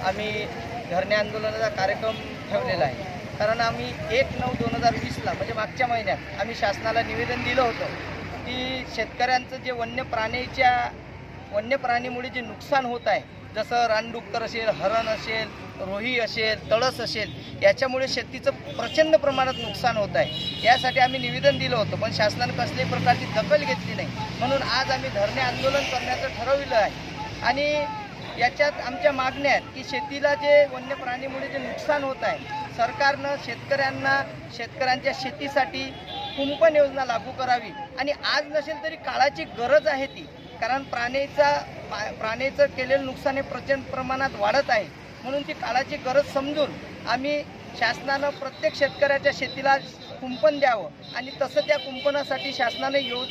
आम्ही धरणे आंदोलनाचा कार्यक्रम ठेवलेला आहे. कारण आम्ही एक नऊ दोन हजार वीसला म्हणजे मागच्या महिन्यात आम्ही शासनाला निवेदन दिलं होतं की शेतकऱ्यांचं जे वन्य प्राणीच्या वन्य प्राणीमुळे जे नुकसान होत आहे जसं रानडुक्कर असेल हरण असेल रोही असेल तळस असेल याच्यामुळे शेतीचं प्रचंड प्रमाणात नुकसान होत आहे. यासाठी आम्ही निवेदन दिलं होतं पण शासनानं कसल्याही प्रकारची दखल घेतली नाही. म्हणून आज आम्ही धरणे आंदोलन करण्याचं ठरवलं आहे. आणि याच्यात आमच्या मागण्या आहेत की शेतीला जे वन्य प्राणीमुळे जे नुकसान होत आहे सरकारनं शेतकऱ्यांना शेतकऱ्यांच्या शेतीसाठी कुंपण योजना लागू करावी. आणि आज नसेल तरी काळाची गरज आहे ती कारण प्राण्याचा पा- केलेलं नुकसान हे प्रचंड प्रमाणात वाढत आहे. म्हणून ती काळाची गरज समजून आम्ही शासनानं प्रत्येक शेतकऱ्याच्या शेतीला कुंपण द्यावं आणि तसं त्या कुंपणासाठी शासनाने यो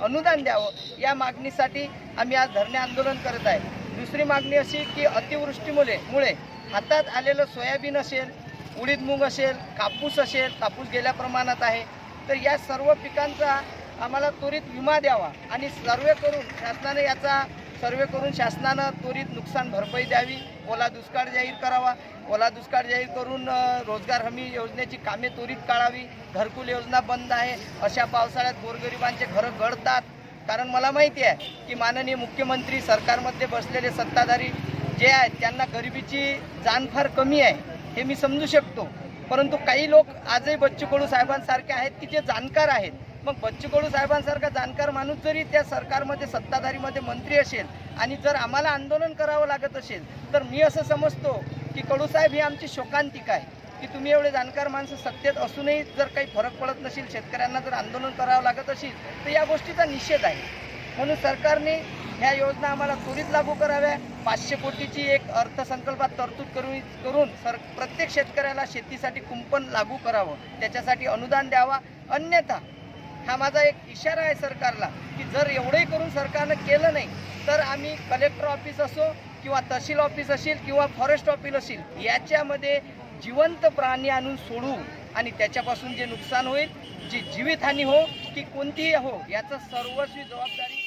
अनुदान द्यावं या मागणीसाठी आम्ही आज धरणे आंदोलन करत आहे. दुसरी मागणी अशी की अतिवृष्टीमुळे मुळे हातात आलेलं सोयाबीन असेल उडीद मूग असेल कापूस असेल कापूस गेल्या प्रमाणात आहे. तर या सर्व पिकांचा आम्हाला त्वरित विमा द्यावा आणि सर्वे करून शासनाने याचा सर्वे करून शासनानं त्वरित नुकसान भरपाई द्यावी. ओला दुष्काळ जाहीर करावा. ओला दुष्काळ जाहीर करून रोजगार हमी योजनेची कामे त्वरित काढावी घरकुल योजना बंद आहे. अशा पावसाळ्यात गोरगरिबांचे घरं गळतात. कारण मला माहिती आहे की माननीय मुख्यमंत्री सरकारमध्ये बसलेले सत्ताधारी जे आहेत त्यांना गरिबीची जाण फार कमी आहे हे मी समजू शकतो. परंतु काही लोक आजही बच्चू कडू साहेबांसारखे आहेत की जे जाणकार आहेत. मग बच्चू कडू साहेबांसारखा जाणकार माणूस जरी त्या सरकारमध्ये सत्ताधारीमध्ये मंत्री असेल आणि जर आम्हाला आंदोलन करावं लागत असेल तर मी असं समजतो की कडूसाहेब ही आमची शोकांतिका आहे. की तुम्ही एवढे जाणकार माणसं सत्तेत असूनही जर काही फरक पडत नसेल शेतकऱ्यांना जर आंदोलन करावं लागत असेल तर या गोष्टीचा निषेध आहे. म्हणून सरकारने ह्या योजना आम्हाला त्वरित लागू कराव्या. पाचशे कोटीची एक अर्थसंकल्पात तरतूद करून करून सर प्रत्येक शेतकऱ्याला शेतीसाठी कुंपण लागू करावं. त्याच्यासाठी अनुदान द्यावा. अन्यथा हा माझा एक इशारा आहे सरकारला की जर एवढंही करून सरकारनं केलं नाही तर आम्ही कलेक्टर ऑफिस असो किंवा तहसील ऑफिस असेल किंवा फॉरेस्ट ऑफिस असेल याच्यामध्ये जिवंत प्राणी आणून सोडू आणि त्याच्यापासून जे नुकसान होईल जी जीवितहानी हो की कोणतीही हो याचं सर्वस्वी जबाबदारी